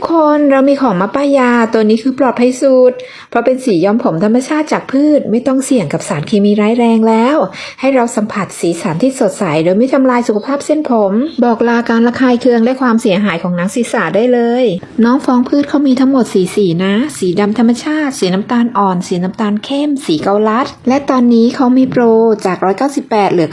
กคนเรามีของมาป้ายาตัวนี้คือปลอดภัยสุด เพราะเป็นสีย้อมผมธรรมชาติจากพืช ไม่ต้องเสี่ยงกับสารเคมีร้ายแรงแล้ว ให้เราสัมผัสสีสันที่สดใส โดยไม่ทำลายสุขภาพเส้นผม บอกลาการระคายเคืองและความเสียหายของหนังศีรษะได้เลย น้องฟองพืชเขามีทั้งหมดสีสีนะ สีดำธรรมชาติ สีน้ำตาลอ่อน สีน้ำตาลเข้ม สีเกาลัด และตอนนี้เขามีโปรจาก 198 เหลือ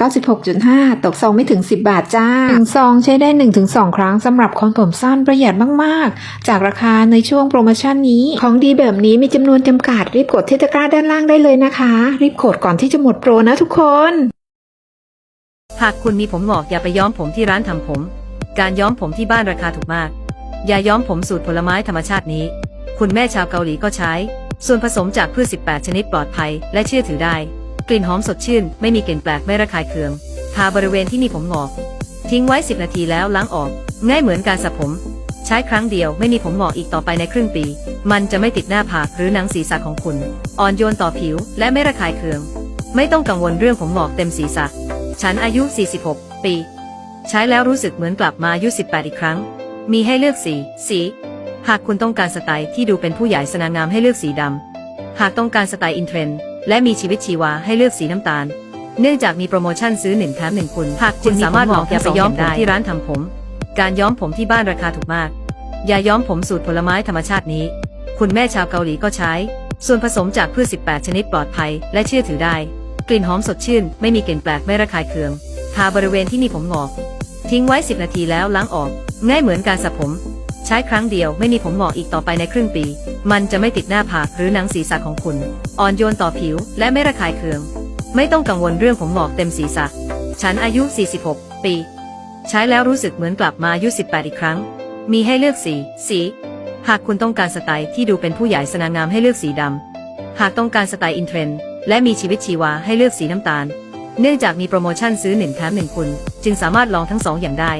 96.5 ตกซองไม่ถึง 10 บาทจ้าหนึ่งซองใช้ได้ 1-2 ครั้งสำหรับคนผมสั้นประหยัดมากๆจากราคาในช่วงโปรโมชั่นนี้ ของดีแบบนี้มีจำนวนจำกัดรีบกดที่ตะกร้าด้านล่างได้เลยนะคะ รีบกดก่อนที่จะหมดโปรนะทุกคน หากคุณมีผมหงอกอย่าไปย้อมผมที่ร้านทำผม การย้อมผมที่บ้านราคาถูกมากอย่าย้อมผมสูตรผลไม้ธรรมชาตินี้ คุณแม่ชาวเกาหลีก็ใช้ ส่วนผสมจากพืช 18 ชนิดปลอดภัย และเชื่อถือได้ กลิ่นหอมสดชื่น ไม่มีกลิ่นแปลกไม่ระคายเคืองทาบริเวณที่มีผมหงอก ทิ้งไว้ 10 นาทีแล้วล้างออก ง่ายเหมือนการสระผม ใช้ครั้งเดียวไม่มีผมงอกอีกต่อไปในครึ่งปี มันจะไม่ติดหน้าผากหรือหนังศีรษะของคุณ อ่อนโยนต่อผิวและไม่ระคายเคือง ไม่ต้องกังวลเรื่องผมงอกเต็มศีรษะ ฉันอายุ 46 ปี ใช้แล้วรู้สึกเหมือนกลับมาอายุ 18 อีกครั้ง มีให้เลือกสี สี หากคุณต้องการสไตล์ที่ดูเป็นผู้ใหญ่สง่างามให้เลือกสีดำ หากต้องการสไตล์อินเทรนด์และมีชีวิตชีวาให้เลือกสีน้ำตาล เนื่องจากมีโปรโมชั่นซื้อ1แถม1คุณหากคุณสามารถลองอย่าไปย้อมผมที่ร้านทำผม การย้อมผมที่บ้านราคาถูกมาก ยาย้อมผมสูตรผลไม้ธรรมชาตินี้ คุณแม่ชาวเกาหลีก็ใช้ ส่วนผสมจากพืช 18 ชนิดปลอดภัย และเชื่อถือได้ กลิ่นหอมสดชื่น ไม่มีกลิ่นแปลกไม่ระคายเคือง ทาบริเวณที่มีผมงอก ทิ้งไว้ 10 นาทีแล้วล้างออก ง่ายเหมือนการสระผม ใช้ครั้งเดียวไม่มีผมงอกอีกต่อไปในครึ่งปี มันจะไม่ติดหน้าผากหรือหนังศีรษะของคุณ อ่อนโยนต่อผิวและไม่ระคายเคือง ไม่ต้องกังวลเรื่องผมงอกเต็มศีรษะ ฉันอายุ 46 ปี ใช้แล้วรู้สึกเหมือนกลับมาอายุ 18 อีกครั้ง มีให้เลือกสี สี หากคุณต้องการสไตล์ที่ดูเป็นผู้ใหญ่สง่างามให้เลือกสีดำ หากต้องการสไตล์อินเทรนด์และมีชีวิตชีวาให้เลือกสีน้ำตาล เนื่องจากมีโปรโมชั่นซื้อ1แถม1คุณ จึงสามารถลองทั้งสองอย่างได้